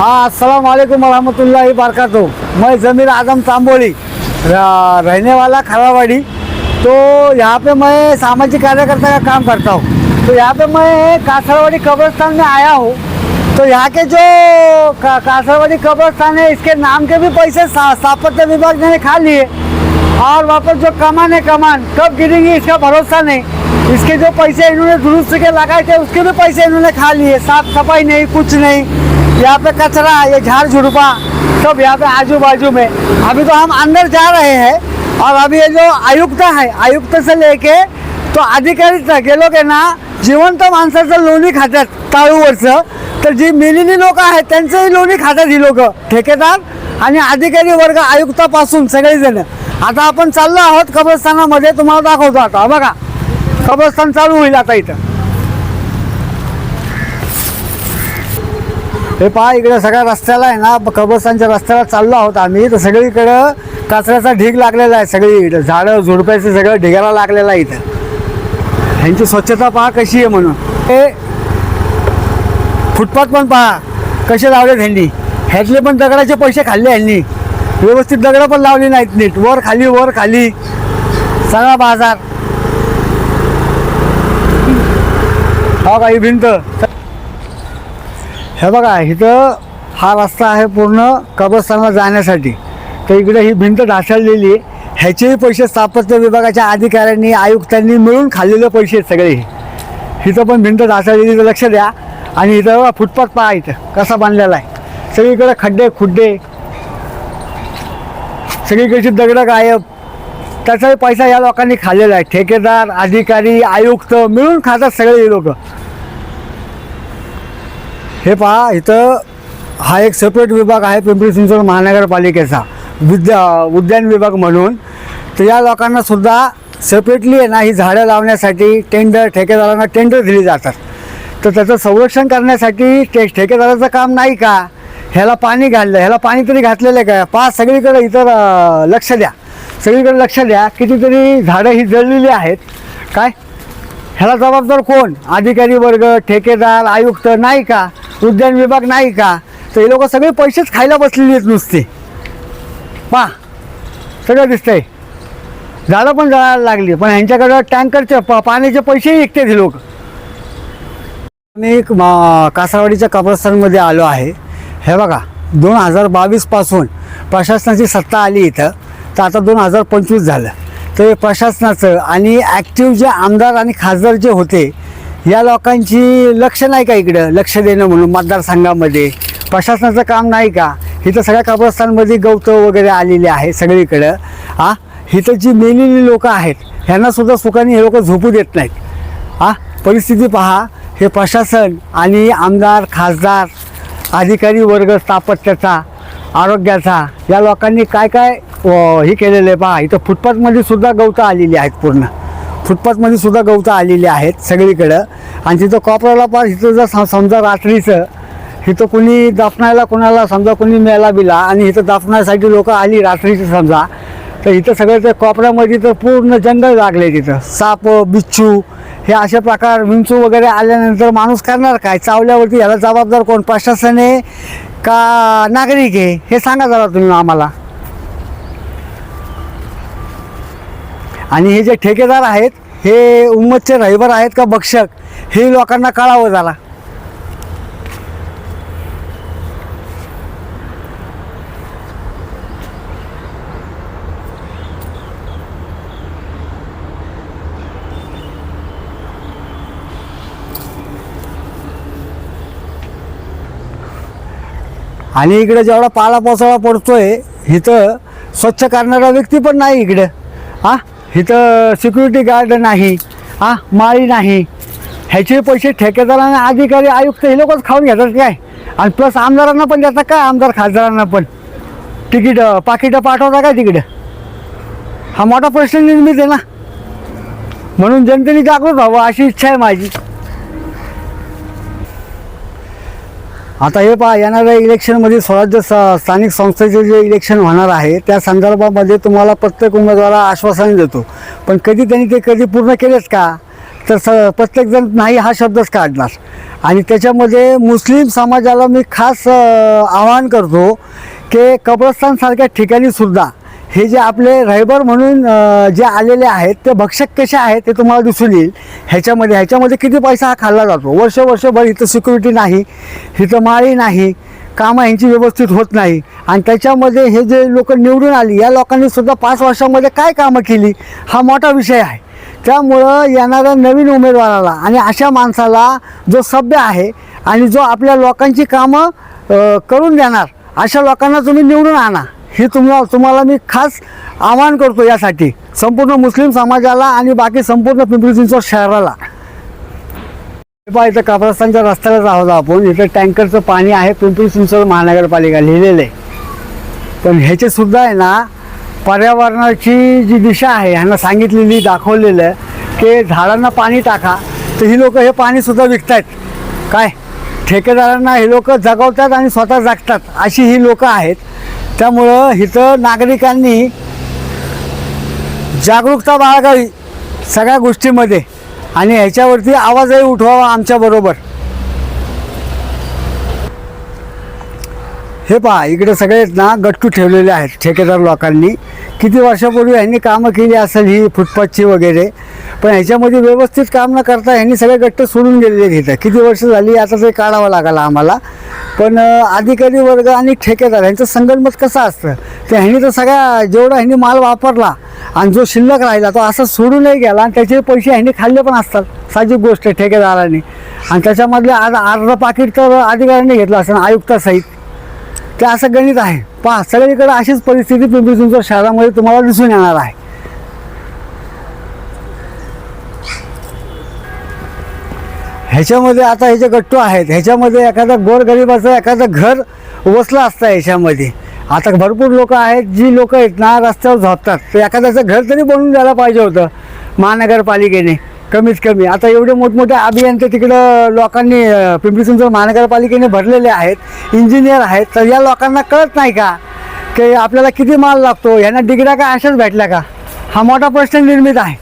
हाँ अस्सलाम वालेकुम वरहमतुल्लाहि बारकातो मैं ज़मीर आजम तांबोली रहने वाला खरावाड़ी तो यहाँ पे मैं सामाजिक कार्यकर्ता का काम करता हूँ. तो यहाँ पे मैं कासरवाड़ी कब्रस्तान में आया हूँ. तो यहाँ के जो का, कासरवाड़ी कब्रस्तान है इसके नाम के भी पैसे सा- स्थापत्य विभाग ने खा लिए. और वापस जो कमान है कमान कब गिरेंगी इसका भरोसा नहीं. इसके जो पैसे इन्होंने दुरुस्त के लगाए थे उसके भी पैसे इन्होंने खा लिए. साफ सफाई नहीं कुछ नहीं. यहाँ पे कचरा ये झाड़ झुड़पा सब यहाँ पे आजू बाजू में। अभी तो हम अंदर जा रहे हैं और अभी ये जो आयुक्त है आयुक्त से लेके तो अधिकारी तक हे लोक आहे ना जिवंत माणसाचं लोणी खातात ताळूवरचं तर जी मेलेली लोक आहेत त्यांचंही लोणी खातात ही लोक ठेकेदार आणि अधिकारी वर्ग आयुक्तापासून सगळेजण। आता आपण चाललो आहोत कब्रस्थानामध्ये तुम्हाला दाखवतो आता. बघा कब्रस्थान चालू होईल आता इथं. हे पहा इकडे सगळ्या रस्त्याला आहे ना कब्रस्तानच्या रस्त्याला चाललो आहोत आम्ही. तर सगळीकडं कचऱ्याचा ढीग लागलेला आहे सगळी. इकडं झाडं झुडपायचं सगळं ढिगारा लागलेला आहे इथं. ह्यांची स्वच्छता पहा कशी आहे म्हणून. हे फुटपाथ पण पहा कसे लावले ह्यांनी. ह्यातले पण दगडाचे पैसे खाल्ले ह्यांनी. व्यवस्थित दगडं पण लावली नाहीत नीट. वर खाली वर खाली. सगळा बाजार. हा काही भिंत. हे बघा इथं हा रस्ता आहे पूर्ण कब्रस्तानला जाण्यासाठी. तर इकडे ही भिंत ढासळलेली आहे. ह्याचेही पैसे स्थापत्य विभागाच्या अधिकाऱ्यांनी आयुक्तांनी मिळून खाल्लेले पैसे आहेत सगळे. इथं पण भिंत ढासळलेली तर लक्ष द्या. आणि इथं फुटपाथ पहा इथं कसा बांधलेला आहे. सगळीकडे खड्डे खुड्डे. सगळीकडची दगडं गायब. त्याचाही पैसा या लोकांनी खाल्लेला आहे. ठेकेदार अधिकारी आयुक्त मिळून खातात सगळे लोक. हे पहा इथं हा एक सेपरेट विभाग आहे पिंपरी चिंचवड महानगरपालिकेचा विद्या उद्यान विभाग म्हणून. तर या लोकांना सुद्धा सेपरेटली आहे ना ही झाडं लावण्यासाठी टेंडर ठेकेदारांना टेंडर दिली जातात. तर त्याचं संरक्षण करण्यासाठी टे ठेकेदाराचं काम नाही का? ह्याला पाणी घाललं ह्याला पाणी तरी घातलेलं आहे का? पहा सगळीकडे इतर लक्ष द्या. सगळीकडे लक्ष द्या कितीतरी झाडं ही जळलेली आहेत. काय? ह्याला जबाबदार कोण? अधिकारी वर्ग ठेकेदार आयुक्त नाही का? उद्यान विभाग नाही का? तर हे लोक सगळे पैसेच खायला बसलेली आहेत नुसते. पा सगळं दिसतंय. झाडं पण जळायला लागली पण ह्यांच्याकडं टँकरचे प पाण्याचे पैसेही विकतात हे लोक. मी एक मा- कासारवाडीच्या कब्रस्तानमध्ये आलो आहे. हे बघा दोन हजार बावीसपासून प्रशासनाची सत्ता आली इथं. तर आता दोन हजार पंचवीस झालं. तर हे प्रशासनाचं आणि ॲक्टिव्ह जे आमदार आणि खासदार जे होते या लोकांची लक्ष नाही का इकडं? लक्ष देणं म्हणून मतदारसंघामध्ये. प्रशासनाचं काम नाही का? इथं सगळ्या कब्रस्तानमध्ये गवतं वगैरे आलेले आहे सगळीकडं. आ? इथं जी मेलेली लोकं आहेत ह्यांनासुद्धा सुखाने हे लोक झोपू देत नाहीत. आ? परिस्थिती पहा. हे प्रशासन आणि आमदार खासदार अधिकारी वर्ग स्थापत्याचा आरोग्याचा या लोकांनी काय काय हे केलेलं आहे पहा. इथं फुटपाथमध्ये सुद्धा गवतं आलेली आहेत पूर्ण. फुटपाथमध्ये सुद्धा गवतं आलेली आहेत सगळीकडं. आणि तिथं कॉपराला पार इथं जर समजा रात्रीचं इथं कोणी दफनायला कोणाला समजा कोणी मेला बिला आणि इथं दफनासाठी लोक आली रात्रीचं समजा तर इथं सगळं ते कोपऱ्यामध्ये तर पूर्ण जंगल लागले तिथं. साप बिच्छू हे असे प्रकार विंचू वगैरे आल्यानंतर माणूस करणार काय? चावल्यावरती ह्याला जबाबदार कोण? प्रशासन आहे का नागरिक आहे? हे सांगा जरा तुम्ही आम्हाला. आणि हे जे ठेकेदार आहेत हे उम्मतचे रहिवर आहेत का भक्षक हे लोकांना कळावं झाला आणि इकडे जेवढा पाला पावसाळा पडतोय इथं स्वच्छ करणारा व्यक्ती पण नाही इकडं. हा? इथं सिक्युरिटी गार्ड नाही हा माळी नाही. ह्याचे पैसे ठेकेदारांना अधिकारी आयुक्त हे लोकच खाऊन घेतात काय? आणि प्लस आमदारांना पण देतात काय? आमदार खासदारांना पण. तिकीट पाकिटं पाठवता काय तिकडं हा मोठा प्रश्न निर्मित आहे ना. म्हणून जनतेने जागृत व्हावं अशी इच्छा आहे माझी. आता हे पहा येणाऱ्या इलेक्शनमध्ये स्वराज्य स- स्थानिक संस्थेचे जे इलेक्शन होणार आहे त्या संदर्भामध्ये तुम्हाला प्रत्येक उमेदवाराला आश्वासन देतो. पण कधी त्यांनी ते कधी पूर्ण केलेच का? तर स प्रत्येकजण नाही हा शब्दच काढणार. आणि त्याच्यामध्ये मुस्लिम समाजाला मी खास आवाहन करतो की कब्रस्तानसारख्या ठिकाणी सुद्धा हे जे आपले रायबर म्हणून जे आलेले आहेत ते भक्षक कसे आहेत ते तुम्हाला दिसून येईल. ह्याच्यामध्ये ह्याच्यामध्ये किती पैसा हा खाल्ला जातो? वर्ष वर्षभर इथं सिक्युरिटी नाही इथं माळी नाही कामं ह्यांची व्यवस्थित होत नाही. आणि त्याच्यामध्ये हे जे लोक निवडून आली या लोकांनी सुद्धा पाच वर्षामध्ये काय कामं केली? हा मोठा विषय आहे. त्यामुळं येणाऱ्या नवीन उमेदवाराला आणि अशा माणसाला जो सभ्य आहे आणि जो आपल्या लोकांची कामं करून देणार अशा लोकांना तुम्ही निवडून आणा. हे तुम्हाला तुम्हाला मी खास आवाहन करतो यासाठी. संपूर्ण मुस्लिम समाजाला आणि बाकी संपूर्ण पिंपरी चिंचवड शहराला पहा इथं कब्रस्तानच्या रस्त्यालाच आहोत आपण. इथं टँकरचं पाणी आहे पिंपरी चिंचवड महानगरपालिका लिहिलेलं आहे. पण ह्याचे सुद्धा आहे ना पर्यावरणाची जी दिशा आहे ह्यांना सांगितलेली दाखवलेलं आहे की झाडांना पाणी टाका तर ही लोक हे पाणीसुद्धा विकतायत. काय? ठेकेदारांना हे लोक जगवतात आणि स्वतः जगतात अशी ही लोकं आहेत. त्यामुळं इथं नागरिकांनी जागरूकता बाळगावी सगळ्या गोष्टीमध्ये. आणि ह्याच्यावरती आवाजही उठवावा आमच्याबरोबर हे पहा इकडे सगळे आहेत ना गट्टू ठेवलेले आहेत ठेकेदार लोकांनी. किती वर्षापूर्वी ह्यांनी कामं केली असेल ही फुटपाथची वगैरे पण ह्याच्यामध्ये व्यवस्थित काम न करता ह्यांनी सगळे गट्ट सोडून गेलेले आहेत किती वर्ष झाली आता ते काढावं लागलं आम्हाला. पण अधिकारी वर्ग आणि ठेकेदार यांचं संगणमत कसं असतं? ते ह्यांनी तर सगळ्या जेवढा ह्यांनी माल वापरला आणि जो शिल्लक राहिला तो असा सोडूनही गेला आणि त्याचे पैसे ह्यांनी खाल्ले पण असतात. साहजिक गोष्ट ठेकेदारांनी. आणि त्याच्यामधले आज अर्ध पाकिट तर अधिकाऱ्यांनी घेतलं असं आयुक्तासहित. ते असं गणित आहे. पहा सगळीकडे अशीच परिस्थिती पिंपरी चिंचवड शहरामध्ये तुम्हाला दिसून येणार आहे. ह्याच्यामध्ये आता हे जे गट्टू आहेत ह्याच्यामध्ये एखादा गोरगरिबाचं एखादं घर वसलं असतं ह्याच्यामध्ये. आता भरपूर लोक आहेत जी लोक आहेत ना रस्त्यावर झोपतात. तर एखाद्याचं घर तरी बनवून द्यायला पाहिजे होतं महानगरपालिकेने. कमीत कमी. आता एवढे मोठमोठे अभियंते तिकडं लोकांनी पिंपरी चिंचवड महानगरपालिकेने भरलेले आहेत इंजिनियर आहेत. तर या लोकांना कळत नाही का की आपल्याला किती माल लागतो? यांना डिग्र्या का अशाच भेटल्या का? हा मोठा प्रश्न निर्मित आहे.